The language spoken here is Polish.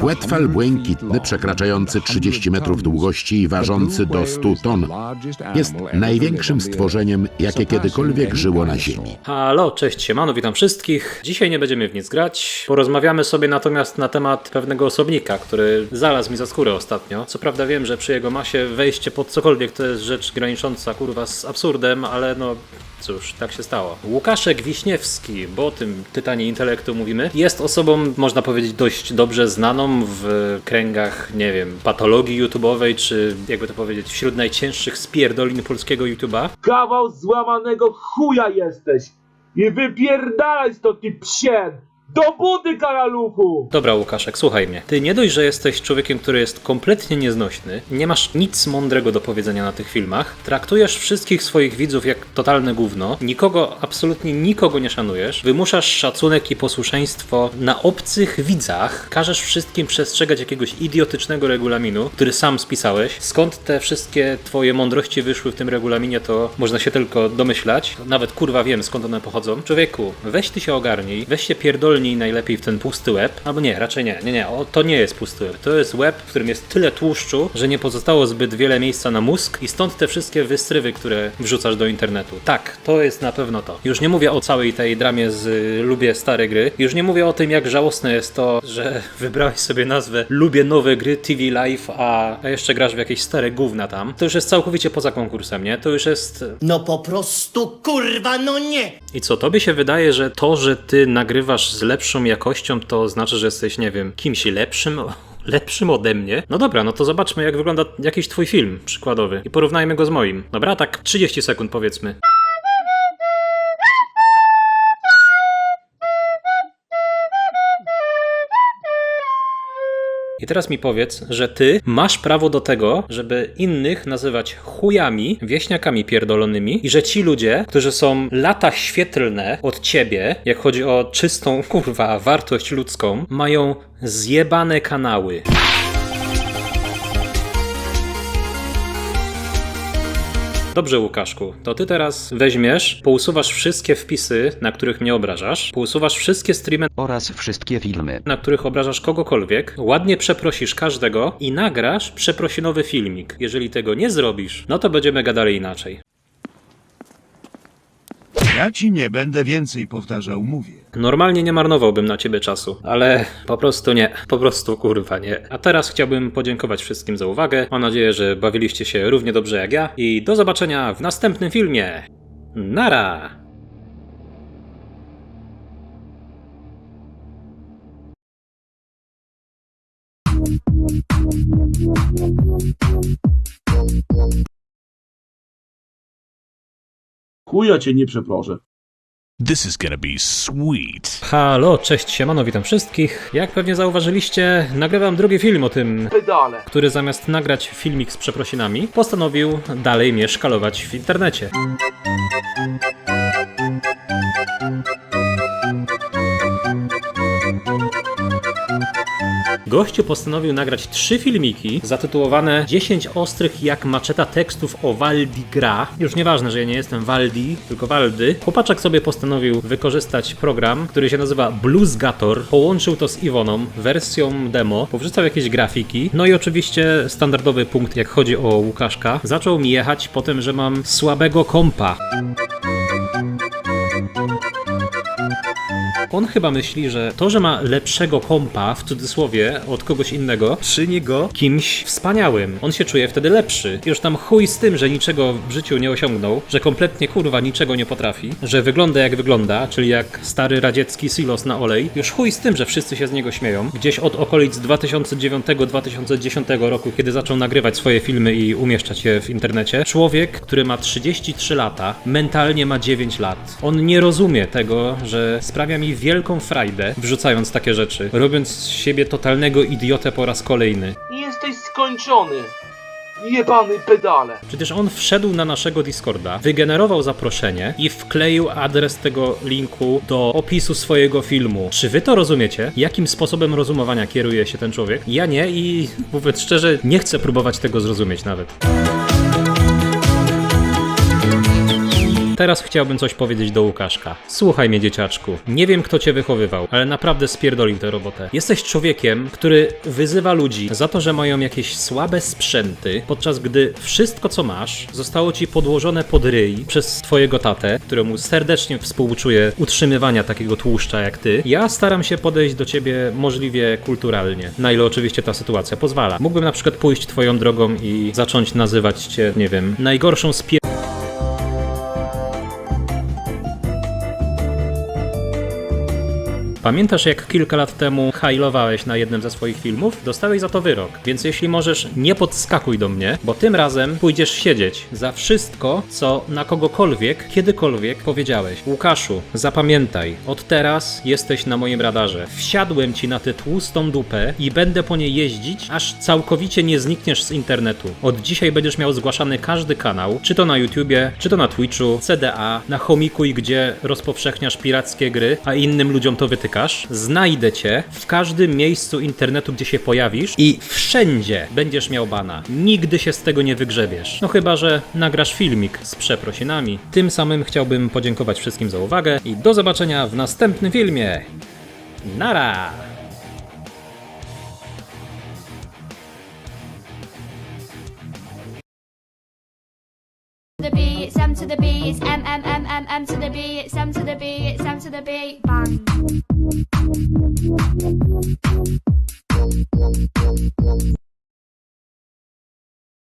Płetwal błękitny, przekraczający 30 metrów długości i ważący do 100 ton, jest największym stworzeniem, jakie kiedykolwiek żyło na Ziemi. Halo, cześć, siemano, witam wszystkich. Dzisiaj nie będziemy w nic grać. Porozmawiamy sobie natomiast na temat pewnego osobnika, który zalazł mi za skórę ostatnio. Co prawda wiem, że przy jego masie wejście pod cokolwiek to jest rzecz granicząca kurwa z absurdem, ale no Cóż, tak się stało. Łukaszek Wiśniewski, bo o tym tytanie intelektu mówimy, jest osobą, można powiedzieć, dość dobrze znaną w kręgach, nie wiem, patologii YouTube'owej, czy jakby to powiedzieć, wśród najcięższych spierdolin polskiego YouTube'a. Kawał złamanego chuja jesteś! I wypierdalaj stąd, ty psie! Do budy, karaluchu! Dobra, Łukaszek, słuchaj mnie. Ty nie dość, że jesteś człowiekiem, który jest kompletnie nieznośny, nie masz nic mądrego do powiedzenia na tych filmach, traktujesz wszystkich swoich widzów jak totalne gówno, nikogo, absolutnie nikogo nie szanujesz, wymuszasz szacunek i posłuszeństwo na obcych widzach, każesz wszystkim przestrzegać jakiegoś idiotycznego regulaminu, który sam spisałeś. Skąd te wszystkie twoje mądrości wyszły w tym regulaminie, to można się tylko domyślać. Nawet kurwa wiem, skąd one pochodzą. Człowieku, weź ty się ogarnij, weź się pierdolnij najlepiej w ten pusty łeb. Albo nie, raczej nie, nie, nie, o, to nie jest pusty łeb. To jest łeb, w którym jest tyle tłuszczu, że nie pozostało zbyt wiele miejsca na mózg i stąd te wszystkie wystrywy, które wrzucasz do internetu. Tak, to jest na pewno to. Już nie mówię o całej tej dramie z y, Lubię stare gry. Już nie mówię o tym, jak żałosne jest to, że wybrałeś sobie nazwę Lubię nowe gry TV Live, a, a jeszcze grasz w jakieś stare gówna tam. To już jest całkowicie poza konkursem, nie? To już jest No po prostu kurwa, no nie! i co, tobie się wydaje, że to, że ty nagrywasz z lepszą jakością, to znaczy, że jesteś, nie wiem, kimś lepszym? Lepszym ode mnie? No dobra, no to zobaczmy, jak wygląda jakiś twój film przykładowy i porównajmy go z moim. Dobra, tak 30 sekund powiedzmy. I teraz mi powiedz, że ty masz prawo do tego, żeby innych nazywać chujami, wieśniakami pierdolonymi i że ci ludzie, którzy są lata świetlne od ciebie, jak chodzi o czystą, kurwa, wartość ludzką, mają zjebane kanały. Dobrze, Łukaszku, to ty teraz weźmiesz, pousuwasz wszystkie wpisy, na których mnie obrażasz, pousuwasz wszystkie streamy, oraz wszystkie filmy. na których obrażasz kogokolwiek, ładnie przeprosisz każdego i nagrasz przeprosinowy filmik. Jeżeli tego nie zrobisz, no to będziemy gadali inaczej. Ja ci nie będę więcej powtarzał, mówię. Normalnie nie marnowałbym na ciebie czasu, ale po prostu nie, po prostu kurwa nie. A teraz chciałbym podziękować wszystkim za uwagę. Mam nadzieję, że bawiliście się równie dobrze jak ja i do zobaczenia w następnym filmie. Nara! Chuja cię nie przeproszę. This is gonna be sweet. Halo, cześć, siemano, witam wszystkich. Jak pewnie zauważyliście, nagrywam drugi film o tym, Pedale. który zamiast nagrać filmik z przeprosinami, postanowił dalej mnie szkalować w internecie. Gościu postanowił nagrać trzy filmiki zatytułowane 10 ostrych jak maczeta tekstów o Waldi gra. Już nieważne, że ja nie jestem Waldi, tylko Waldy. Chłopaczek sobie postanowił wykorzystać program, który się nazywa Bluesgator. Połączył to z Iwoną, wersją demo, powrzucał jakieś grafiki. No i oczywiście standardowy punkt, jak chodzi o Łukaszka. Zaczął mi jechać po tym, że mam słabego kompa. On chyba myśli, że to, że ma lepszego kompa, w cudzysłowie, od kogoś innego, czyni go kimś wspaniałym. On się czuje wtedy lepszy. Już tam chuj z tym, że niczego w życiu nie osiągnął, że kompletnie kurwa niczego nie potrafi, że wygląda jak wygląda, czyli jak stary radziecki silos na olej. Już chuj z tym, że wszyscy się z niego śmieją. Gdzieś od okolic 2009-2010 roku, kiedy zaczął nagrywać swoje filmy i umieszczać je w internecie, człowiek, który ma 33 lata, mentalnie ma 9 lat. On nie rozumie tego, że sprawia mi wielką frajdę, wrzucając takie rzeczy, robiąc z siebie totalnego idiotę po raz kolejny. Jesteś skończony. Jebany pedale. Przecież on wszedł na naszego Discorda, wygenerował zaproszenie i wkleił adres tego linku do opisu swojego filmu. Czy wy to rozumiecie? Jakim sposobem rozumowania kieruje się ten człowiek? Ja nie i mówiąc szczerze, nie chcę próbować tego zrozumieć nawet. Teraz chciałbym coś powiedzieć do Łukaszka. Słuchaj mnie, dzieciaczku. Nie wiem, kto cię wychowywał, ale naprawdę spierdolił tę robotę. Jesteś człowiekiem, który wyzywa ludzi za to, że mają jakieś słabe sprzęty, podczas gdy wszystko, co masz, zostało ci podłożone pod ryj przez twojego tatę, któremu serdecznie współczuję utrzymywania takiego tłuszcza jak ty. Ja staram się podejść do ciebie możliwie kulturalnie, na ile oczywiście ta sytuacja pozwala. Mógłbym na przykład pójść twoją drogą i zacząć nazywać cię, nie wiem, najgorszą spier... Pamiętasz, jak kilka lat temu hajlowałeś na jednym ze swoich filmów? Dostałeś za to wyrok, więc jeśli możesz, nie podskakuj do mnie, bo tym razem pójdziesz siedzieć za wszystko, co na kogokolwiek, kiedykolwiek powiedziałeś. Łukaszu, zapamiętaj, od teraz jesteś na moim radarze. Wsiadłem ci na tę tłustą dupę i będę po niej jeździć, aż całkowicie nie znikniesz z internetu. Od dzisiaj będziesz miał zgłaszany każdy kanał, czy to na YouTubie, czy to na Twitchu, CDA, na Homikuj, gdzie rozpowszechniasz pirackie gry, a innym ludziom to wytykasz. Znajdę cię w każdym miejscu internetu, gdzie się pojawisz i wszędzie będziesz miał bana. Nigdy się z tego nie wygrzebiesz. No chyba, że nagrasz filmik z przeprosinami. Tym samym chciałbym podziękować wszystkim za uwagę i do zobaczenia w następnym filmie. Nara! the M to the M M M, M to the B, it's M to the B, it's M to the B, bang.